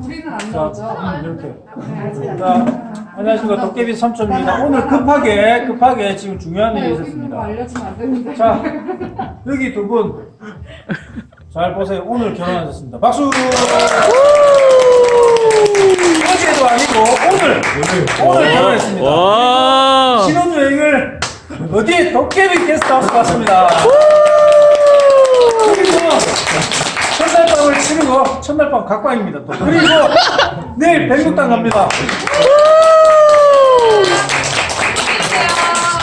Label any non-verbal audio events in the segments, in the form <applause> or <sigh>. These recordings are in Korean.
우리는 안 자, 나오죠. 음, 이렇게. 자, 안녕하십니까. 도깨비 삼촌입니다. 오늘 급하게, 급하게 지금 중요한 일이 네, 여기 있는 거 있었습니다. 알려주면 안 되는데. 자, 여기 두 분. 잘 보세요. 오늘 결혼하셨습니다. 박수! 어제도 아니고, 오늘! 오늘 결혼했습니다. 와. 신혼여행을 어디 도깨비 게스트하우스 갔습니다. 첫날밤을 치르고 첫날밤 각광입니다. 또 그리고 내일 백록당 갑니다.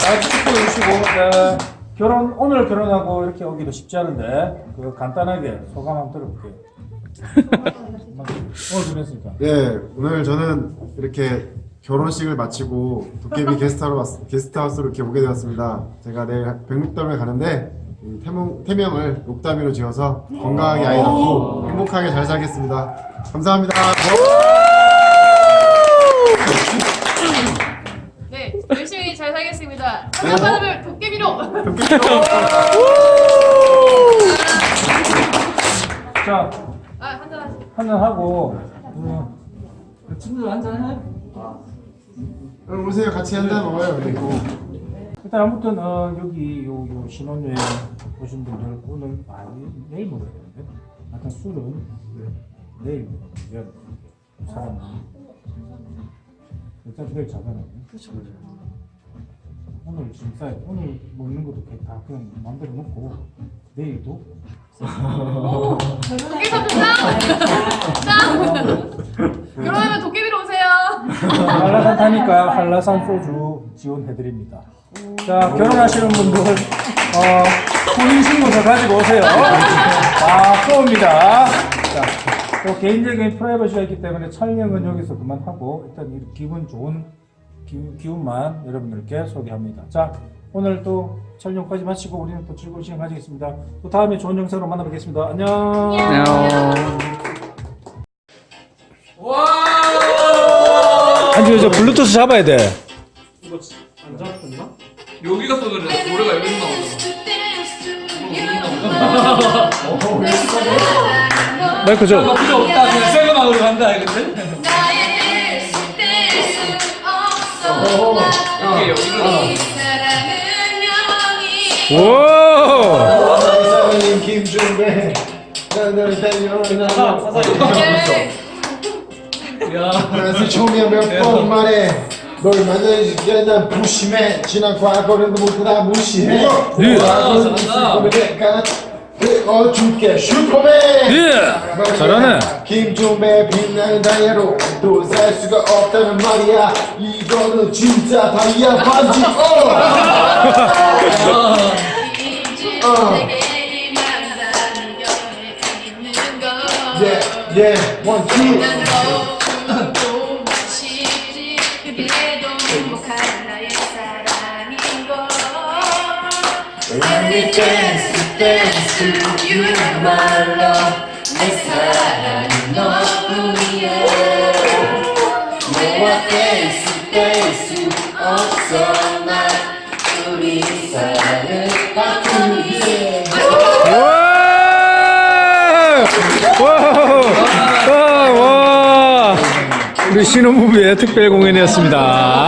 아, 축하해 주시고 네, 결혼 오늘 결혼하고 이렇게 오기도 쉽지 않은데 그 간단하게 소감 한번 들어볼게요. 오늘 결혼했으니까. 네, 오늘 저는 이렇게 결혼식을 마치고 도깨비 게스트하우스로, 왔, 게스트하우스로 이렇게 오게 되었습니다. 제가 내일 백록담을 가는데 이 태명, 태명을 녹담이로 지어서 건강하게 아이 낳고 행복하게 잘 살겠습니다. 감사합니다. 네, 열심히 잘 살겠습니다. 한번만을 도깨비로. 자 아, 한잔 하세요. 한잔 하고 음, 친구 한잔 해. 오늘 오세요. 같이 한잔 먹어요. 우리. 일단 아무튼 어, 여기 요, 요 신혼여행 오신 분들 오늘 아 내일 먹어야 되는데 하여튼 술은 내일 먹어야 사람이 일단 내일 자잖아요. 오늘 진짜 오늘 먹는 것도 그냥 다 그냥 마음대로 먹고 내일도. 도깨비 삼촌 짱! 결혼하면 도깨비로 오세요. 한라산 타니까 한라산 소주 지원해드립니다. 자 결혼하시는 분들 어, 혼인신고서 가지고 오세요. 아 쏘입니다. 자, 또 개인적인 프라이버시가 있기 때문에 촬영은 여기서 그만하고 일단 이 기분 좋은 기, 기운만 여러분들께 소개합니다. 자 오늘 또 촬영까지 마치고 우리는 또 즐거운 시간 가지겠습니다. 또 다음에 좋은 영상으로 만나뵙겠습니다. 안녕. 아니 저 블루투스 잡아야 돼. 여기가 쏘는 노래가 여기서 나오잖아. 마이크 줘. 아, 필요 없다. 그냥 새거 막으로 간다 이건데. 이게 여기가 오. 사장님 김준배. 나는 달려나. 야. 그래서 처음이야 몇번 말해. 널 전에 난 부심해. 지난 과거를 모두 다 무시해. 예. 과거는 어줄게 슈퍼맨. 예. 잘하네. 김종배 빛나는 다이아로 또 살 수가 없다는 말이야 이거는 진짜 다이아 반지 <laughs> 어! 예, 예, 원, 투 <laughs> <laughs> Every dance, dance to you, my love 내 사랑이 너뿐이야 너와 뗄수 뗄수 없어 난 우리! 와! 우리 신혼부부의 특별 공연이었습니다.